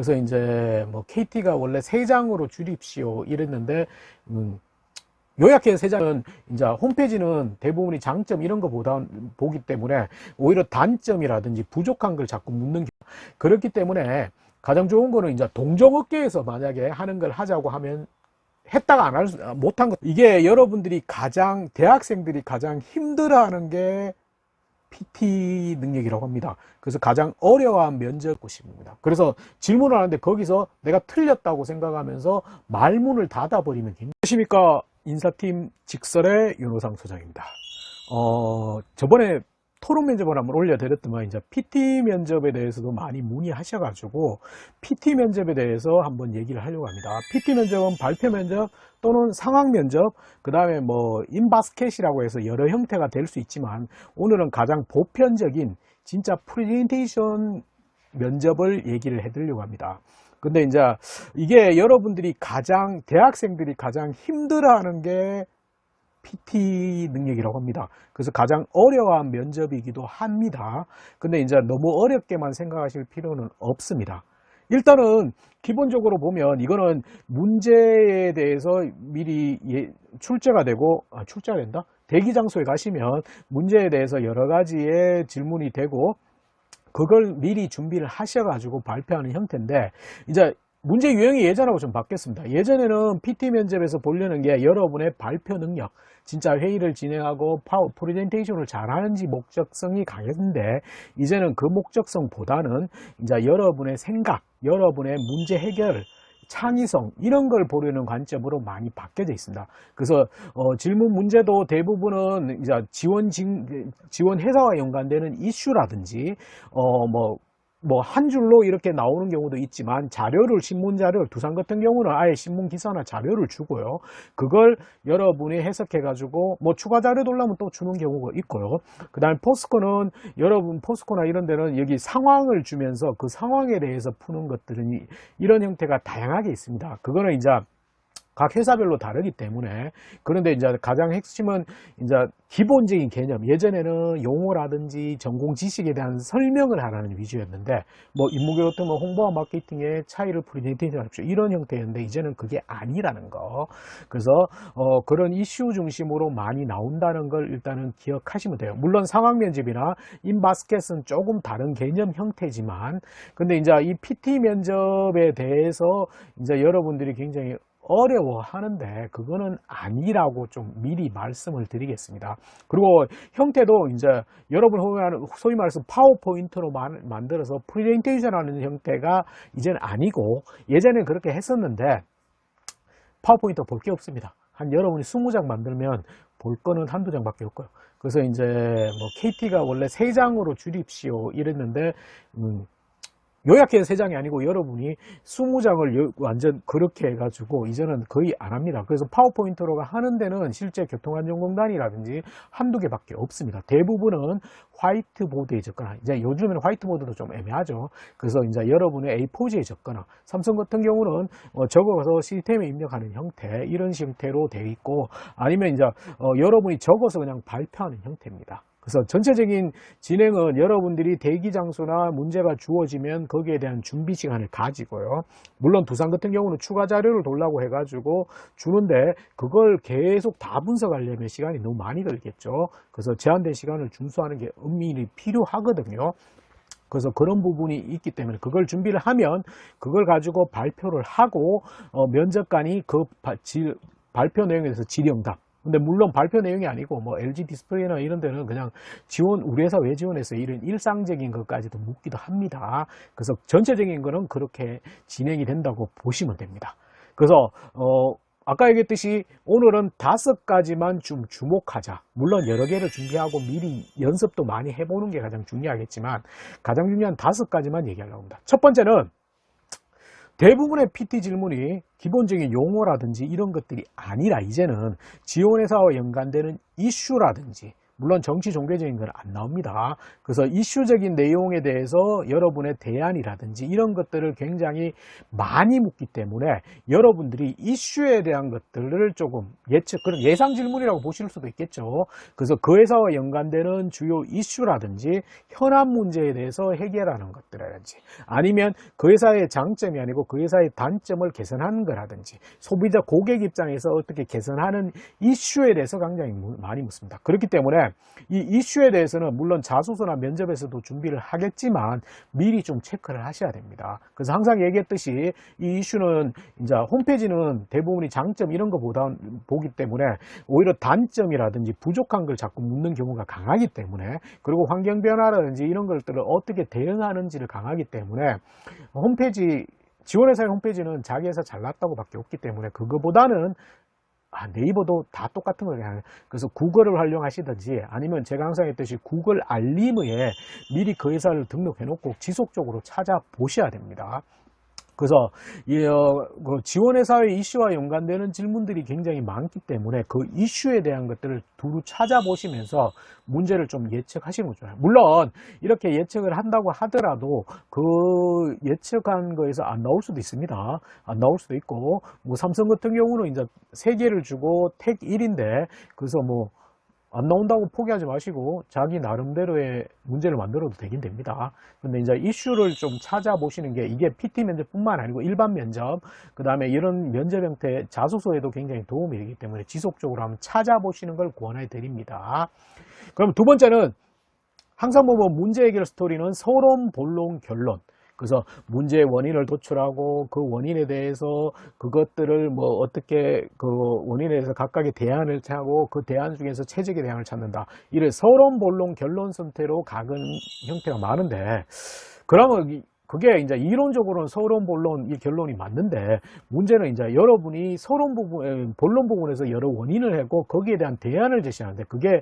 그래서 이제 뭐 KT가 원래 세 장으로 줄입시오 이랬는데 음, 요약해서 세 장은 이제 홈페이지는 대부분이 장점 이런 거 보다 보기 때문에 오히려 단점이라든지 부족한 걸 자꾸 묻는 게 그렇기 때문에 가장 좋은 거는 이제 동종업계에서 만약에 하는 걸 하자고 하면 했다가 안 할 수, 못한 것. 이게 여러분들이 가장, 대학생들이 가장 힘들어하는 게 PT 능력이라고 합니다. 그래서 가장 어려워한 면접 곳입니다. 그래서 질문을 하는데 거기서 내가 틀렸다고 생각하면서 말문을 닫아버리면 안녕하십니까. 인사팀 직설의 윤호상 소장입니다. 어, 저번에 토론 면접을 한번 올려드렸더만 이제 PT 면접에 대해서도 많이 문의하셔가지고 PT 면접에 대해서 한번 얘기를 하려고 합니다. PT 면접은 발표 면접 또는 상황 면접, 그 다음에 뭐 인바스켓이라고 해서 여러 형태가 될 수 있지만 오늘은 가장 보편적인 진짜 프레젠테이션 면접을 얘기를 해드리려고 합니다. 근데 이제 이게 여러분들이 가장 대학생들이 가장 힘들어하는 게 PT 능력이라고 합니다. 그래서 가장 어려운 면접이기도 합니다. 근데 이제 너무 어렵게만 생각하실 필요는 없습니다. 일단은 기본적으로 보면 이거는 문제에 대해서 미리 예- 출제가 되고 아, 출제가 된다? 대기 장소에 가시면 문제에 대해서 여러 가지의 질문이 되고 그걸 미리 준비를 하셔가지고 발표하는 형태인데 이제 문제 유형이 예전하고 좀 바뀌었습니다. 예전에는 PT 면접에서 보려는 게 여러분의 발표 능력, 진짜 회의를 진행하고 파워 프레젠테이션을 잘하는지 목적성이 강했는데 이제는 그 목적성보다는 이제 여러분의 생각, 여러분의 문제 해결, 창의성 이런 걸 보려는 관점으로 많이 바뀌어져 있습니다. 그래서 어, 질문 문제도 대부분은 이제 지원 진, 지원 회사와 연관되는 이슈라든지 어뭐 뭐 한 줄로 이렇게 나오는 경우도 있지만 자료를 신문 자료를 두산 같은 경우는 아예 신문 기사나 자료를 주고요. 그걸 여러분이 해석해 가지고 뭐 추가 자료 돌라면 또 주는 경우가 있고요. 그 다음에 포스코는 여러분 포스코나 이런 데는 여기 상황을 주면서 그 상황에 대해서 푸는 것들은 이- 이런 형태가 다양하게 있습니다. 그거는 이제 각 회사별로 다르기 때문에. 그런데 이제 가장 핵심은 이제 기본적인 개념. 예전에는 용어라든지 전공 지식에 대한 설명을 하라는 위주였는데 뭐 인문계 같은 거 홍보와 마케팅의 차이를 프레젠테이션 합시오 이런 형태였는데 이제는 그게 아니라는 거. 그래서 어, 그런 이슈 중심으로 많이 나온다는 걸 일단은 기억하시면 돼요. 물론 상황 면접이나 인바스켓은 조금 다른 개념 형태지만 근데 이제 이 PT 면접에 대해서 이제 여러분들이 굉장히 어려워 하는데 그거는 아니라고 좀 미리 말씀을 드리겠습니다. 그리고 형태도 이제 여러분 소위 말해서 파워포인트로 만- 만들어서 프레젠테이션 하는 형태가 이제는 아니고 예전엔 그렇게 했었는데 파워포인트 볼 게 없습니다. 한 여러분이 20장 만들면 볼 거는 한두 장밖에 없고요. 그래서 이제 뭐 KT가 원래 세 장으로 줄입시오 이랬는데 음, 요약해서 세 장이 아니고 여러분이 20장을 완전 그렇게 해가지고 이제는 거의 안 합니다. 그래서 파워포인트로가 하는 데는 실제 교통안전공단이라든지 한두 개밖에 없습니다. 대부분은 화이트보드에 적거나 이제 요즘에는 화이트보드도 좀 애매하죠. 그래서 이제 여러분의 A4지에 적거나 삼성 같은 경우는 어, 적어서 시스템에 입력하는 형태 이런 형태로 되어 있고 아니면 이제 어, 여러분이 적어서 그냥 발표하는 형태입니다. 그래서 전체적인 진행은 여러분들이 대기 장소나 문제가 주어지면 거기에 대한 준비 시간을 가지고요. 물론 두산 같은 경우는 추가 자료를 돌라고 해가지고 주는데 그걸 계속 다 분석하려면 시간이 너무 많이 들겠죠. 그래서 제한된 시간을 준수하는 게 은밀히 필요하거든요. 그래서 그런 부분이 있기 때문에 그걸 준비를 하면 그걸 가지고 발표를 하고 어, 면접관이 그 바- 질- 발표 내용에 대해서 질의응답 근데 물론 발표 내용이 아니고 뭐 LG 디스플레이나 이런 데는 그냥 지원 우리 회사 왜 지원했어요 이런 일상적인 것까지도 묻기도 합니다. 그래서 전체적인 거는 그렇게 진행이 된다고 보시면 됩니다. 그래서 어 아까 얘기했듯이 오늘은 다섯 가지만 좀 주목하자. 물론 여러 개를 준비하고 미리 연습도 많이 해보는 게 가장 중요하겠지만 가장 중요한 다섯 가지만 얘기하려고 합니다. 첫 번째는 대부분의 PT 질문이 기본적인 용어라든지 이런 것들이 아니라 이제는 지원회사와 연관되는 이슈라든지 물론 정치 종교적인 건 안 나옵니다. 그래서 이슈적인 내용에 대해서 여러분의 대안이라든지 이런 것들을 굉장히 많이 묻기 때문에 여러분들이 이슈에 대한 것들을 조금 예측, 그런 예상 질문이라고 보실 수도 있겠죠. 그래서 그 회사와 연관되는 주요 이슈라든지 현안 문제에 대해서 해결하는 것들이라든지 아니면 그 회사의 장점이 아니고 그 회사의 단점을 개선하는 거라든지 소비자 고객 입장에서 어떻게 개선하는 이슈에 대해서 굉장히 무- 많이 묻습니다. 그렇기 때문에 이 이슈에 대해서는 물론 자소서나 면접에서도 준비를 하겠지만 미리 좀 체크를 하셔야 됩니다. 그래서 항상 얘기했듯이 이 이슈는 이제 홈페이지는 대부분이 장점 이런 거보다 보기 때문에 오히려 단점이라든지 부족한 걸 자꾸 묻는 경우가 강하기 때문에 그리고 환경 변화라든지 이런 것들을 어떻게 대응하는지를 강하기 때문에 홈페이지 지원회사의 홈페이지는 자기 회사 잘났다고 밖에 없기 때문에 그거보다는 아, 네이버도 다 똑같은 거예요. 그래서 구글을 활용하시든지 아니면 제가 항상 했듯이 구글 알림에 미리 그 회사를 등록해 놓고 지속적으로 찾아보셔야 됩니다. 그래서 이, 어, 그 지원회사의 이슈와 연관되는 질문들이 굉장히 많기 때문에 그 이슈에 대한 것들을 두루 찾아보시면서 문제를 좀 예측하시는 거 좋아요. 물론 이렇게 예측을 한다고 하더라도 그 예측한 거에서 안 나올 수도 있습니다. 안 나올 수도 있고 뭐 삼성 같은 경우는 이제 세 개를 주고 택 1인데 그래서 뭐 안 나온다고 포기하지 마시고 자기 나름대로의 문제를 만들어도 되긴 됩니다. 근데 이제 이슈를 좀 찾아보시는 게 이게 PT 면접뿐만 아니고 일반 면접, 그 다음에 이런 면접 형태 자소서에도 굉장히 도움이 되기 때문에 지속적으로 한번 찾아보시는 걸 권해 드립니다. 그럼 두 번째는 항상 뭐 문제 해결 스토리는 서론, 본론, 결론. 그래서 문제의 원인을 도출하고 그 원인에 대해서 그것들을 뭐 어떻게 그 원인에 대해서 각각의 대안을 찾고 그 대안 중에서 최적의 대안을 찾는다. 이래 서론, 본론, 결론 선태로 각은 형태가 많은데 그러면 이- 그게 이제 이론적으로는 서론, 본론, 이 결론이 맞는데 문제는 이제 여러분이 서론 부분, 에, 본론 부분에서 여러 원인을 하고 거기에 대한 대안을 제시하는데 그게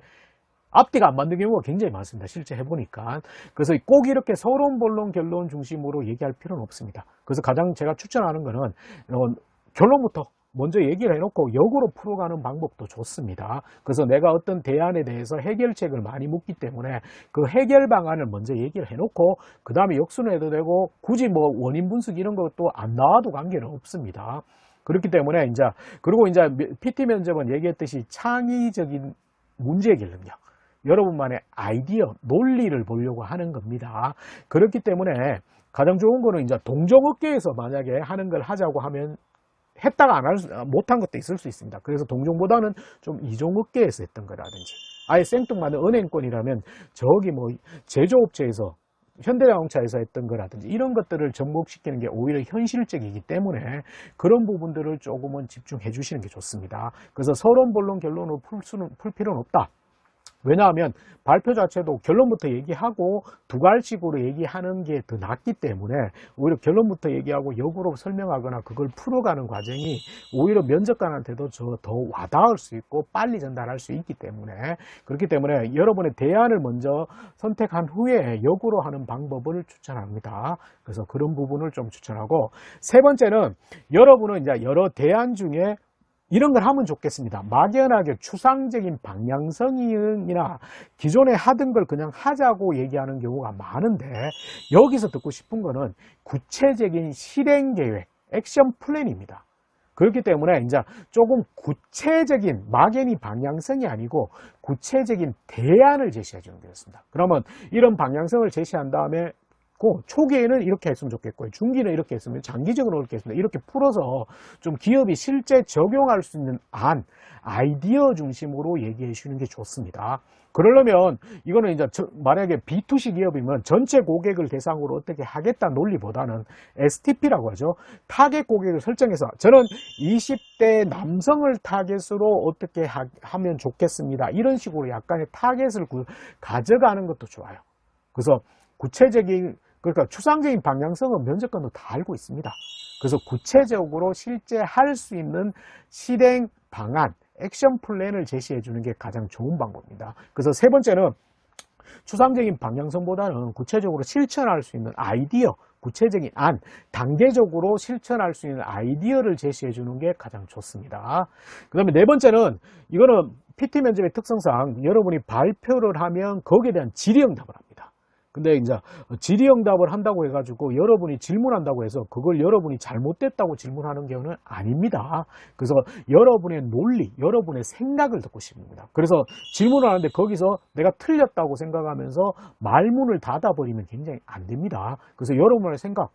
앞뒤가 안 맞는 경우가 굉장히 많습니다. 실제 해보니까. 그래서 꼭 이렇게 서론, 본론, 결론 중심으로 얘기할 필요는 없습니다. 그래서 가장 제가 추천하는 거는 어, 결론부터 먼저 얘기를 해놓고 역으로 풀어가는 방법도 좋습니다. 그래서 내가 어떤 대안에 대해서 해결책을 많이 묻기 때문에 그 해결 방안을 먼저 얘기를 해놓고 그 다음에 역순을 해도 되고 굳이 뭐 원인 분석 이런 것도 안 나와도 관계는 없습니다. 그렇기 때문에 이제 그리고 이제 PT 면접은 얘기했듯이 창의적인 문제 해결 능력. 여러분만의 아이디어, 논리를 보려고 하는 겁니다. 그렇기 때문에 가장 좋은 거는 이제 동종업계에서 만약에 하는 걸 하자고 하면 했다가 안 할, 못한 것도 있을 수 있습니다. 그래서 동종보다는 좀 이종업계에서 했던 거라든지 아예 생뚱맞은 은행권이라면 저기 뭐 제조업체에서 현대자동차에서 했던 거라든지 이런 것들을 접목시키는 게 오히려 현실적이기 때문에 그런 부분들을 조금은 집중해 주시는 게 좋습니다. 그래서 서론, 본론, 결론으로 풀 수는, 풀 필요는 없다. 왜냐하면 발표 자체도 결론부터 얘기하고 두 갈식으로 얘기하는 게 더 낫기 때문에 오히려 결론부터 얘기하고 역으로 설명하거나 그걸 풀어가는 과정이 오히려 면접관한테도 저더 와닿을 수 있고 빨리 전달할 수 있기 때문에 그렇기 때문에 여러분의 대안을 먼저 선택한 후에 역으로 하는 방법을 추천합니다. 그래서 그런 부분을 좀 추천하고 세 번째는 여러분은 이제 여러 대안 중에 이런 걸 하면 좋겠습니다. 막연하게 추상적인 방향성이나 기존에 하던 걸 그냥 하자고 얘기하는 경우가 많은데 여기서 듣고 싶은 거는 구체적인 실행 계획, 액션 플랜입니다. 그렇기 때문에 이제 조금 구체적인 막연히 방향성이 아니고 구체적인 대안을 제시해 주는 거였습니다. 그러면 이런 방향성을 제시한 다음에 고 초기에는 이렇게 했으면 좋겠고 중기는 이렇게 했으면 장기적으로 이렇게 했으면 이렇게 풀어서 좀 기업이 실제 적용할 수 있는 안 아이디어 중심으로 얘기해 주는 게 좋습니다. 그러려면 이거는 이제 저- 만약에 B2C 기업이면 전체 고객을 대상으로 어떻게 하겠다 논리보다는 STP라고 하죠. 타겟 고객을 설정해서 저는 20대 남성을 타겟으로 어떻게 하, 면 좋겠습니다. 이런 식으로 약간의 타겟을 구- 가져가는 것도 좋아요. 그래서 구체적인 그러니까 추상적인 방향성은 면접관도 다 알고 있습니다. 그래서 구체적으로 실제 할 수 있는 실행 방안, 액션 플랜을 제시해 주는 게 가장 좋은 방법입니다. 그래서 세 번째는 추상적인 방향성보다는 구체적으로 실천할 수 있는 아이디어, 구체적인 안, 단계적으로 실천할 수 있는 아이디어를 제시해 주는 게 가장 좋습니다. 그 다음에 네 번째는 이거는 PT 면접의 특성상 여러분이 발표를 하면 거기에 대한 질의응답을 합니다. 근데 이제 질의응답을 한다고 해가지고 여러분이 질문한다고 해서 그걸 여러분이 잘못됐다고 질문하는 경우는 아닙니다. 그래서 여러분의 논리, 여러분의 생각을 듣고 싶습니다. 그래서 질문을 하는데 거기서 내가 틀렸다고 생각하면서 말문을 닫아버리면 굉장히 안 됩니다. 그래서 여러분의 생각,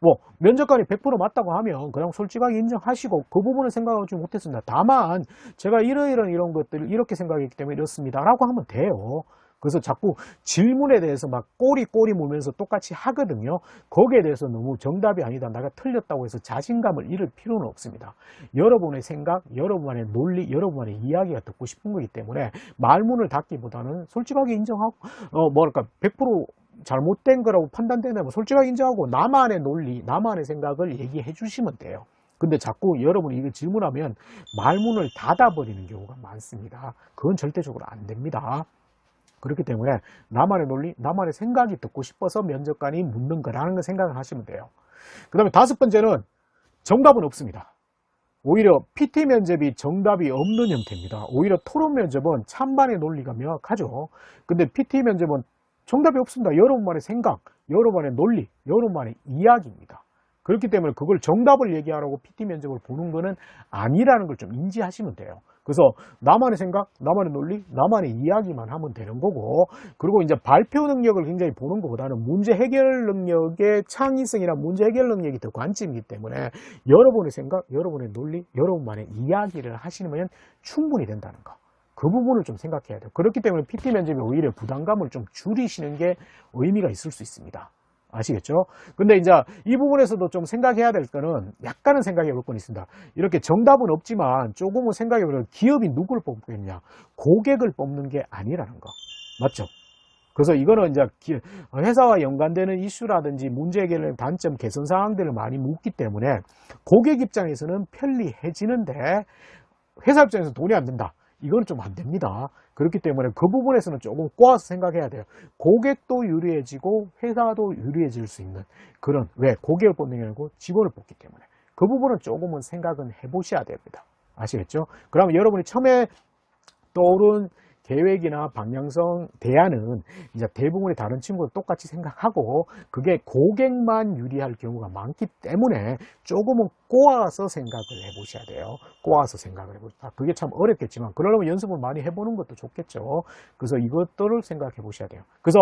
뭐 면접관이 100% 맞다고 하면 그냥 솔직하게 인정하시고 그 부분을 생각하지 못했습니다. 다만 제가 이러이런 이런 것들을 이렇게 생각했기 때문에 이렇습니다. 라고 하면 돼요. 그래서 자꾸 질문에 대해서 막 꼬리 꼬리 물면서 똑같이 하거든요. 거기에 대해서 너무 정답이 아니다. 내가 틀렸다고 해서 자신감을 잃을 필요는 없습니다. 여러분의 생각, 여러분의 논리, 여러분의 이야기가 듣고 싶은 거기 때문에 말문을 닫기보다는 솔직하게 인정하고 어 뭐랄까 100% 잘못된 거라고 판단되면 솔직하게 인정하고 나만의 논리, 나만의 생각을 얘기해 주시면 돼요. 근데 자꾸 여러분이 이거 질문하면 말문을 닫아버리는 경우가 많습니다. 그건 절대적으로 안 됩니다. 그렇기 때문에 나만의 논리, 나만의 생각이 듣고 싶어서 면접관이 묻는 거라는 걸 생각을 하시면 돼요. 그 다음에 다섯 번째는 정답은 없습니다. 오히려 PT 면접이 정답이 없는 형태입니다. 오히려 토론 면접은 찬반의 논리가 명확하죠. 근데 PT 면접은 정답이 없습니다. 여러분만의 생각, 여러분만의 논리, 여러분만의 이야기입니다. 그렇기 때문에 그걸 정답을 얘기하라고 PT 면접을 보는 거는 아니라는 걸 좀 인지하시면 돼요. 그래서 나만의 생각, 나만의 논리, 나만의 이야기만 하면 되는 거고 그리고 이제 발표 능력을 굉장히 보는 것보다는 문제 해결 능력의 창의성이나 문제 해결 능력이 더 관점이기 때문에 여러분의 생각, 여러분의 논리, 여러분만의 이야기를 하시면 충분히 된다는 거. 그 부분을 좀 생각해야 돼요. 그렇기 때문에 PT 면접이 오히려 부담감을 좀 줄이시는 게 의미가 있을 수 있습니다. 아시겠죠? 근데 이제 이 부분에서도 좀 생각해야 될 거는 약간은 생각해 볼 건 있습니다. 이렇게 정답은 없지만 조금은 생각해 보면 기업이 누구를 뽑겠냐? 고객을 뽑는 게 아니라는 거. 맞죠? 그래서 이거는 이제 기- 회사와 연관되는 이슈라든지 문제 해결의 단점, 개선 사항들을 많이 묻기 때문에 고객 입장에서는 편리해지는데 회사 입장에서 돈이 안 된다. 이건 좀 안 됩니다. 그렇기 때문에 그 부분에서는 조금 꼬아서 생각해야 돼요. 고객도 유리해지고 회사도 유리해질 수 있는 그런 왜 고객을 뽑는 게 아니고 직원을 뽑기 때문에 그 부분은 조금은 생각은 해보셔야 됩니다. 아시겠죠? 그러면 여러분이 처음에 떠오른 계획이나 방향성 대안은 이제 대부분의 다른 친구도 똑같이 생각하고 그게 고객만 유리할 경우가 많기 때문에 조금은 꼬아서 생각을 해보셔야 돼요. 꼬아서 생각을 해보셔야 그게 참 어렵겠지만 그러려면 연습을 많이 해보는 것도 좋겠죠. 그래서 이것들을 생각해 보셔야 돼요. 그래서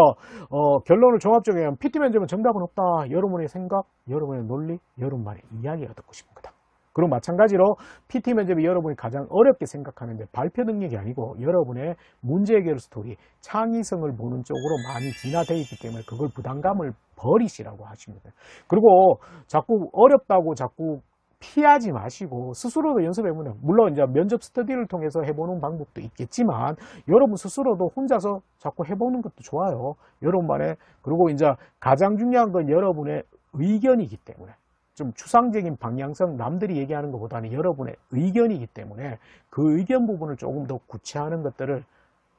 어, 결론을 종합적으로 하면 PT 면접은 정답은 없다. 여러분의 생각, 여러분의 논리, 여러분만의 이야기가 듣고 싶은 거다. 그리고 마찬가지로 PT 면접이 여러분이 가장 어렵게 생각하는데 발표 능력이 아니고 여러분의 문제 해결 스토리, 창의성을 보는 쪽으로 많이 진화되어 있기 때문에 그걸 부담감을 버리시라고 돼요. 그리고 자꾸 어렵다고 자꾸 피하지 마시고 스스로도 연습해보면 물론 이제 면접 스터디를 통해서 해보는 방법도 있겠지만 여러분 스스로도 혼자서 자꾸 해보는 것도 좋아요. 여러분만의 그리고 이제 가장 중요한 건 여러분의 의견이기 때문에 좀 추상적인 방향성 남들이 얘기하는 것보다는 여러분의 의견이기 때문에 그 의견 부분을 조금 더 구체하는 것들을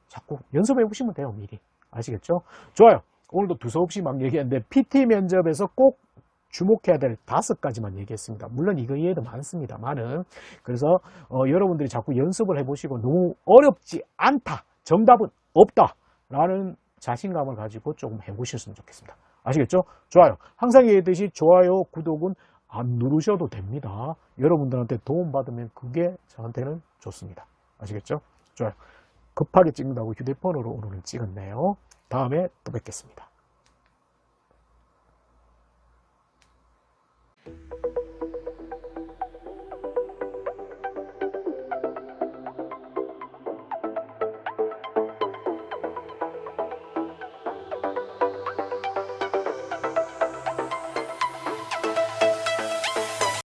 자꾸 연습해 보시면 돼요 미리 아시겠죠? 좋아요 오늘도 두서없이 막 얘기했는데 PT 면접에서 꼭 주목해야 될 다섯 가지만 얘기했습니다. 물론 이거 이외에도 많습니다만은 그래서 어, 여러분들이 자꾸 연습을 해보시고 너무 어렵지 않다 정답은 없다라는 자신감을 가지고 조금 해보셨으면 좋겠습니다. 아시겠죠? 좋아요. 항상 얘기했듯이 좋아요, 구독은 안 누르셔도 됩니다. 여러분들한테 도움받으면 그게 저한테는 좋습니다. 아시겠죠? 좋아요. 급하게 찍는다고 휴대폰으로 오늘은 찍었네요. 다음에 또 뵙겠습니다.